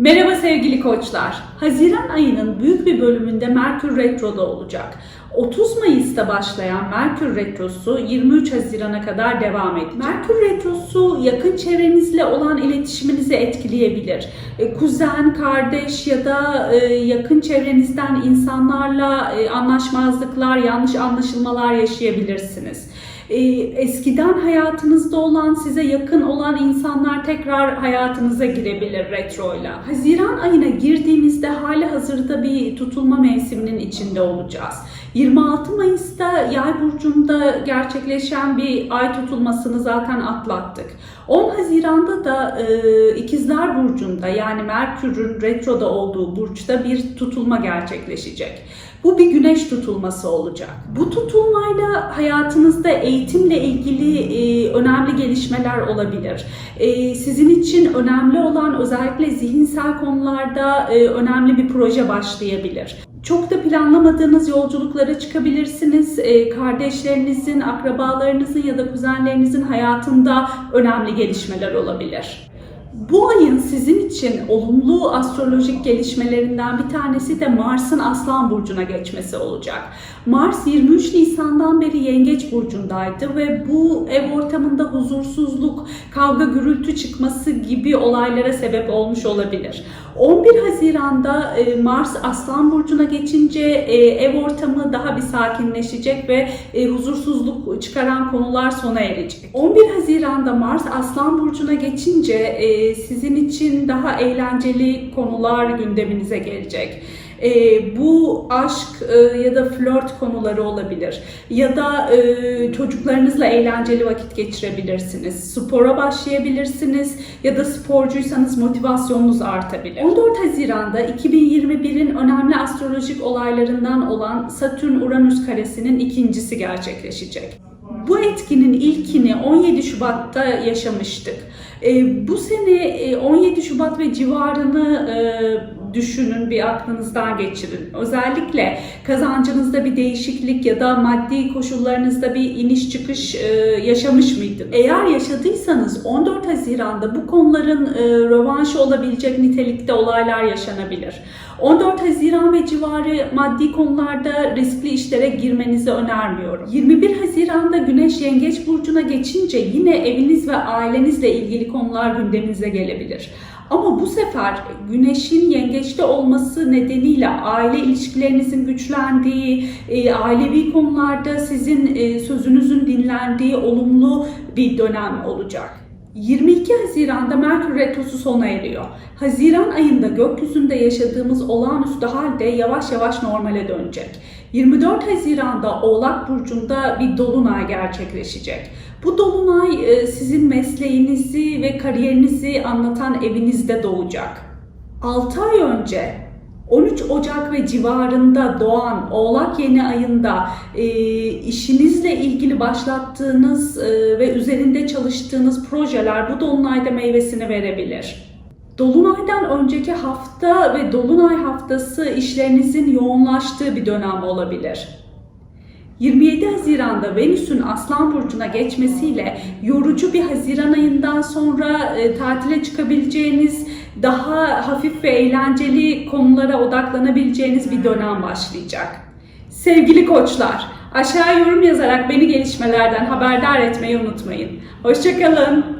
Merhaba sevgili koçlar. Haziran ayının büyük bir bölümünde Merkür Retro'da olacak. 30 Mayıs'ta başlayan Merkür Retrosu 23 Haziran'a kadar devam edecek. Merkür Retrosu yakın çevrenizle olan iletişiminizi etkileyebilir. E, Kuzen, kardeş ya da e, yakın çevrenizden insanlarla e, anlaşmazlıklar, yanlış anlaşılmalar yaşayabilirsiniz. Eskiden hayatınızda olan, size yakın olan insanlar tekrar hayatınıza girebilir retroyla. Haziran ayına girdiğimizde hali hazırda bir tutulma mevsiminin içinde olacağız. 26 Mayıs'ta Yay burcunda gerçekleşen bir ay tutulmasını zaten atlattık. 10 Haziran'da da e, İkizler burcunda yani Merkür'ün retroda olduğu burçta bir tutulma gerçekleşecek. Bu bir güneş tutulması olacak. Bu tutulmayla hayatınızda eğitimle ilgili e, önemli gelişmeler olabilir. E, sizin için önemli olan özellikle zihinsel konularda e, önemli bir proje başlayabilir. Çok da planlamadığınız yolculuklara çıkabilirsiniz. E, kardeşlerinizin, akrabalarınızın ya da kuzenlerinizin hayatında önemli gelişmeler olabilir. Bu ayın sizin için olumlu astrolojik gelişmelerinden bir tanesi de Mars'ın Aslan Burcu'na geçmesi olacak. Mars 23 Nisan'dan beri Yengeç Burcu'ndaydı ve bu ev ortamında huzursuzluk, kavga gürültü çıkması gibi olaylara sebep olmuş olabilir. 11 Haziran'da e, Mars Aslan Burcu'na geçince e, ev ortamı daha bir sakinleşecek ve e, huzursuzluk çıkaran konular sona erecek. 11 Haziran'da Mars Aslan Burcu'na geçince sizin için daha eğlenceli konular gündeminize gelecek. E, bu aşk e, ya da flört konuları olabilir. Ya da e, çocuklarınızla eğlenceli vakit geçirebilirsiniz. Spora başlayabilirsiniz ya da sporcuysanız motivasyonunuz artabilir. 14 Haziran'da 2021'in önemli astrolojik olaylarından olan Satürn-Uranüs karesinin ikincisi gerçekleşecek. Bu etkinin ilkini 17 Şubat'ta yaşamıştık. E, bu sene 17 Şubat ve civarını düşünün, bir aklınızdan geçirin. Özellikle kazancınızda bir değişiklik ya da maddi koşullarınızda bir iniş çıkış e, yaşamış mıydınız? Eğer yaşadıysanız 14 Haziran'da bu konuların e, rövanşı olabilecek nitelikte olaylar yaşanabilir. 14 Haziran ve civarı maddi konularda riskli işlere girmenizi önermiyorum. 21 Haziran'da Güneş Yengeç Burcu'na geçince yine eviniz ve ailenizle ilgili konular gündeminize gelebilir. Ama bu sefer güneşin yengeçte olması nedeniyle aile ilişkilerinizin güçlendiği, e, ailevi konularda sizin e, sözünüzün dinlendiği olumlu bir dönem olacak. 22 Haziran'da Merkür Retrosu sona eriyor. Haziran ayında gökyüzünde yaşadığımız olağanüstü halde yavaş yavaş normale dönecek. 24 Haziran'da Oğlak Burcu'nda bir dolunay gerçekleşecek. Bu dolunay e, sizin mesleğinizi ve kariyerinizi anlatan evinizde doğacak. 6 ay önce 13 Ocak ve civarında doğan Oğlak yeni ayında e, işinizle ilgili başlattığınız e, ve üzerinde çalıştığınız projeler bu dolunayda meyvesini verebilir. Dolunaydan önceki hafta ve dolunay haftası işlerinizin yoğunlaştığı bir dönem olabilir. 27 Haziran'da Venüs'ün Aslan Burcu'na geçmesiyle yorucu bir Haziran ayından sonra e, tatile çıkabileceğiniz, daha hafif ve eğlenceli konulara odaklanabileceğiniz bir dönem başlayacak. Sevgili koçlar, aşağı yorum yazarak beni gelişmelerden haberdar etmeyi unutmayın. Hoşçakalın.